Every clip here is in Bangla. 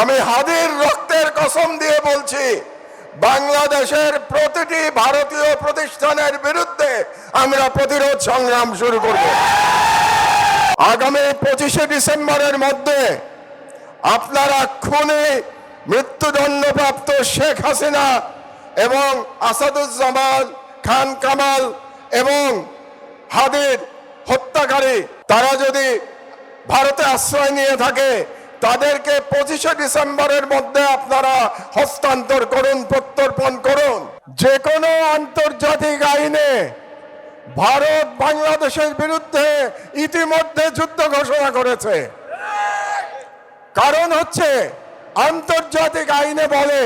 আমি হাদির রক্তের কসম দিয়ে বলছি, বাংলাদেশের প্রতিটি ভারতীয় প্রতিষ্ঠানের বিরুদ্ধে আমরা প্রতিরোধ সংগ্রাম শুরু করব। আগামী পঁচিশে ডিসেম্বরের মধ্যে আপনারা খুনে মৃত্যুদণ্ডপ্রাপ্ত শেখ হাসিনা এবং আসাদুজ্জামান খান কামাল এবং হাদির হত্যাকারী, তারা যদি ভারতে আশ্রয় নিয়ে থাকে তাদেরকে পঁচিশে ডিসেম্বরের মধ্যে আপনারা হস্তান্তর করুন, প্রত্যর্পণ করুন। যে কোনো আন্তর্জাতিক আইনে ভারত বাংলাদেশের বিরুদ্ধে ইতিমধ্যে যুদ্ধ ঘোষণা করেছে। কারণ হচ্ছে, আন্তর্জাতিক আইনে বলে,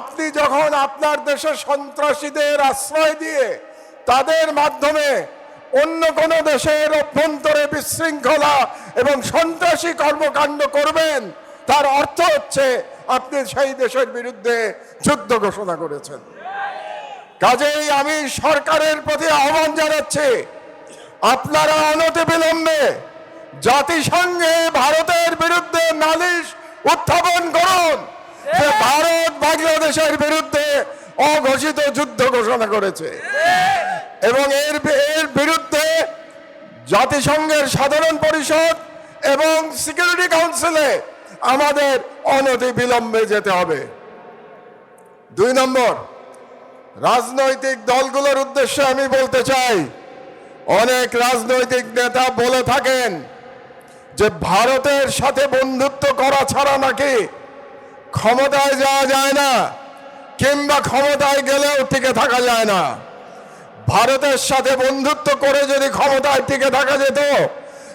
আপনি যখন আপনার দেশের সন্ত্রাসীদের আশ্রয় দিয়ে তাদের মাধ্যমে অন্য কোন দেশের অভ্যন্তরে বিশৃঙ্খলা এবং সন্ত্রাসী কর্মকাণ্ড করবেন, তার অর্থ হচ্ছে আপনি সেই দেশের বিরুদ্ধে যুদ্ধ ঘোষণা করেছেন। কাজেই আমি সরকারের প্রতি আহ্বান জানাচ্ছি, আপনারা অনতিবিলম্বে জাতিসংঘে ভারতের বিরুদ্ধে নালিশ উত্থাপন করুন যে ভারত বাংলাদেশের বিরুদ্ধে অঘোষিত যুদ্ধ ঘোষণা করেছে। এবং এর এর বিরুদ্ধে জাতিসংঘের সাধারণ পরিষদ এবং সিকিউরিটি কাউন্সিলে আমাদের অনতি বিলম্বে যেতে হবে। দুই নম্বর, রাজনৈতিক দলগুলোর উদ্দেশ্যে আমি বলতে চাই, অনেক রাজনৈতিক নেতা বলে থাকেন যে ভারতের সাথে বন্ধুত্ব করা ছাড়া নাকি ক্ষমতায় যাওয়া যায় না, কিংবা ক্ষমতায় গেলেও টিকে থাকা যায় না। ভারতের সাথে বন্ধুত্ব করে যদি ক্ষমতায় টিকে থাকা যেত,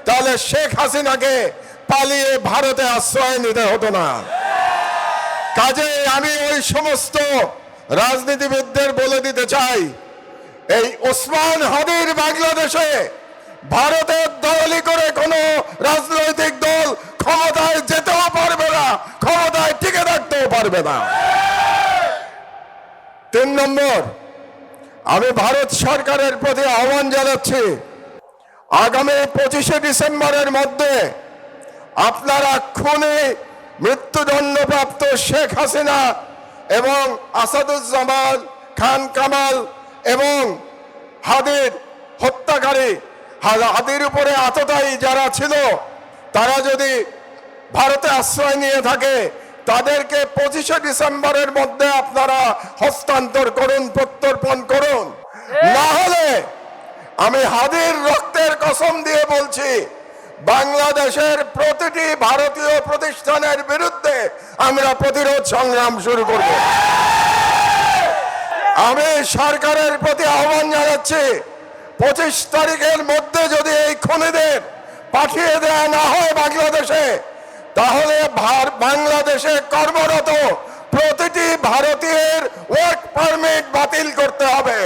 তাহলে শেখ হাসিনাকে পালিয়ে ভারতে আশ্রয় নিতে হতো না। কাজে আমি ওই সমস্ত রাজনীতিবিদদের বলে দিতে চাই, এই ওসমান হাদির বাংলাদেশে ভারতের দলই করে কোনো রাজনৈতিক দল ক্ষমতায় যেতেও পারবে না, ক্ষমতায় টিকে থাকতেও পারবে না। তিন নম্বর আমি ভারত সরকারের প্রতি আহ্বান জানাচ্ছি, আগামী পঁচিশে ডিসেম্বরের মধ্যে আপনারা খুনে মৃত্যুদণ্ডপ্রাপ্ত শেখ হাসিনা এবং আসাদুজ্জামান খান কামাল এবং হাদির হত্যাকারী হাদির উপরে আততায়ী যারা ছিল, তারা যদি ভারতে আশ্রয় নিয়ে থাকে তাদেরকে পঁচিশে ডিসেম্বরের মধ্যে আপনারা হস্তান্তর করুন প্রত্যর্পণ করুন। না হলে আমি হাদির রক্তের কসম দিয়ে বলছি বাংলাদেশের প্রতিটি ভারতীয় প্রতিষ্ঠানের বিরুদ্ধে আমরা প্রতিরোধ সংগ্রাম শুরু করব। আমি সরকারের প্রতি আহ্বান জানাচ্ছি পঁচিশ তারিখের মধ্যে যদি এই খনিদের পাঠিয়ে দেওয়া না হয় বাংলাদেশে তাহলে বাংলাদেশে কর্মরত প্রতিটি ভারতীয়ের ওয়ার্ক পারমিট বাতিল করতে হবে।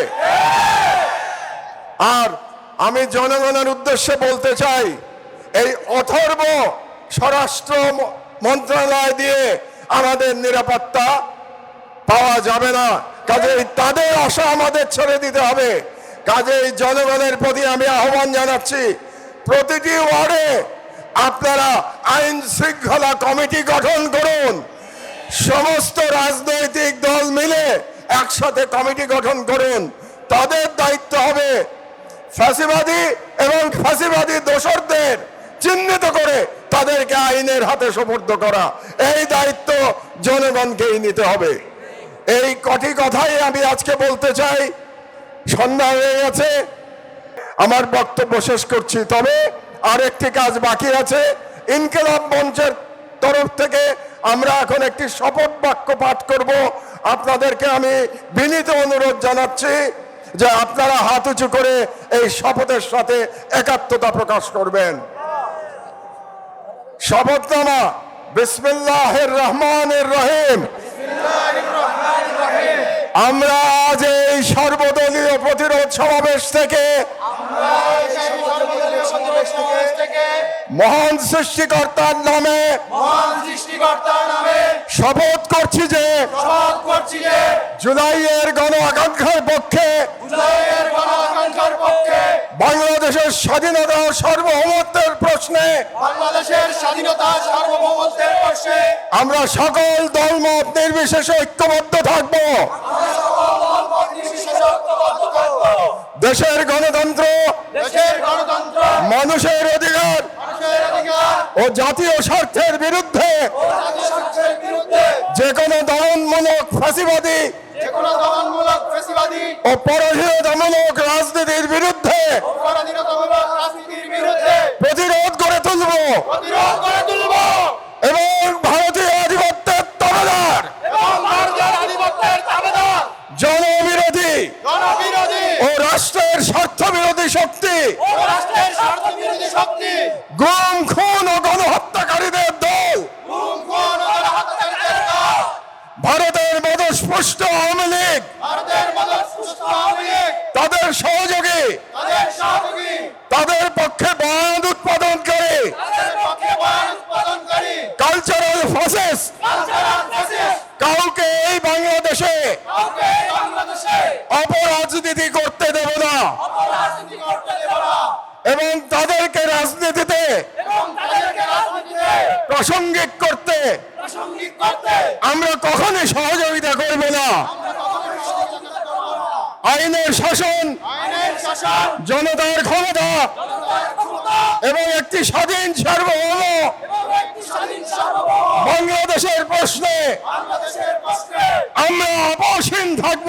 আর আমি জনগণের উদ্দেশ্যে বলতে চাই, এই অথর্ব স্বরাষ্ট্র মন্ত্রণালয় দিয়ে আমাদের নিরাপত্তা পাওয়া যাবে না। কাজেই তাদের আশা আমাদের ছেড়ে দিতে হবে। কাজেই জনগণের প্রতি আমি আহ্বান জানাচ্ছি, প্রতিটি ওয়ার্ডে আপনারা আইন শৃঙ্খলা কমিটি গঠন করুন। সমস্ত রাজনৈতিক দল মিলে একসাথে কমিটি গঠন করুন। তাদের দায়িত্ব হবে ফাঁসিবাদী এবং ফাঁসিবাদী দোষরদের চিহ্নিত করে তাদেরকে আইনের হাতে সোপর্দ করা। এই দায়িত্ব জনগণকেই নিতে হবে। এই কটি কথাই আমি আজকে বলতে চাই। সন্ধ্যা হয়ে গেছে। আমার বক্তব্য শেষ করছি। তবে আর একটি কাজ বাকি আছে। ইনকেলাব মঞ্চের তরফ থেকে আমরা এখন একটি শপথ বাক্য পাঠ করব। আপনাদেরকে আমি বিনীত অনুরোধ জানাচ্ছি যে আপনারা হাত উঁচু করে এই শপথের সাথে একাত্মতা প্রকাশ করবেন। শপথনামা, বিসমিল্লাহির রহমানির রহিম। আমরা আজ এই সর্বদলীয় প্রতিরোধ সমাবেশ থেকে মহান সৃষ্টিকর্তার নামে মহান সৃষ্টিকর্তার নামে শপথ করছি যে শপথ করছি যে জুলাইয়ের গণ আকাঙ্ক্ষার পক্ষে জুলাইয়ের গণ আকাঙ্ক্ষার পক্ষে বাংলাদেশের স্বাধীনতা ও সার্বভৌমত্বের প্রশ্নে বাংলাদেশের স্বাধীনতা সার্বভৌমত্বের প্রশ্নে আমরা সকল দলমত নির্বিশেষে ঐক্যবদ্ধ থাকব। দেশের গণতন্ত্র দেশের গণতন্ত্র মানুষের মানুষের অধিকার ও জাতীয় স্বার্থের বিরুদ্ধে যে কোনো দমনমূলক ফাঁসিবাদী রাজনীতির বিরুদ্ধে প্রতিরোধ করে তুলব। এবং ভারতীয় আধিপত্যের জনবিরোধী ও রাষ্ট্রের স্বার্থ বিরোধী শক্তি শক্তি গুম খুন ও গণহত্যাকারীদের দল। ভারতের মদস্পুষ্ট আওয়ামী লীগ। তাদের সহযোগী। তাদের পক্ষে বাঁধ বয়ান উৎপাদনকারী। কালচারাল ফ্যাসিস্ট কাউকে এই কাউকে বাংলাদেশে অপরাজনীতি করতে দেব না অপরাজনীতি করতে দেব না এবং তাদেরকে রাজনীতিতে এবং তাদেরকে রাজনীতিতে প্রাসঙ্গিক করতে। আমরা কখনই সহযোগিতা করব না। আইনের শাসন জনতার ক্ষমতা। এবং একটি স্বাধীন সার্বভৌম। বাংলাদেশের প্রশ্নে আমরা অপসীন থাকব।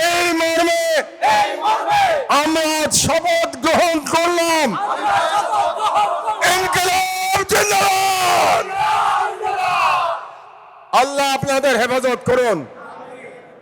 এই মর্মে এই মর্মে আমরা আজ শপথ গ্রহণ করলাম আমরা শপথ গ্রহণ করব। ইনকিলাব জিন্দাবাদ আল্লাহ আপনাদের হেফাজত করুন।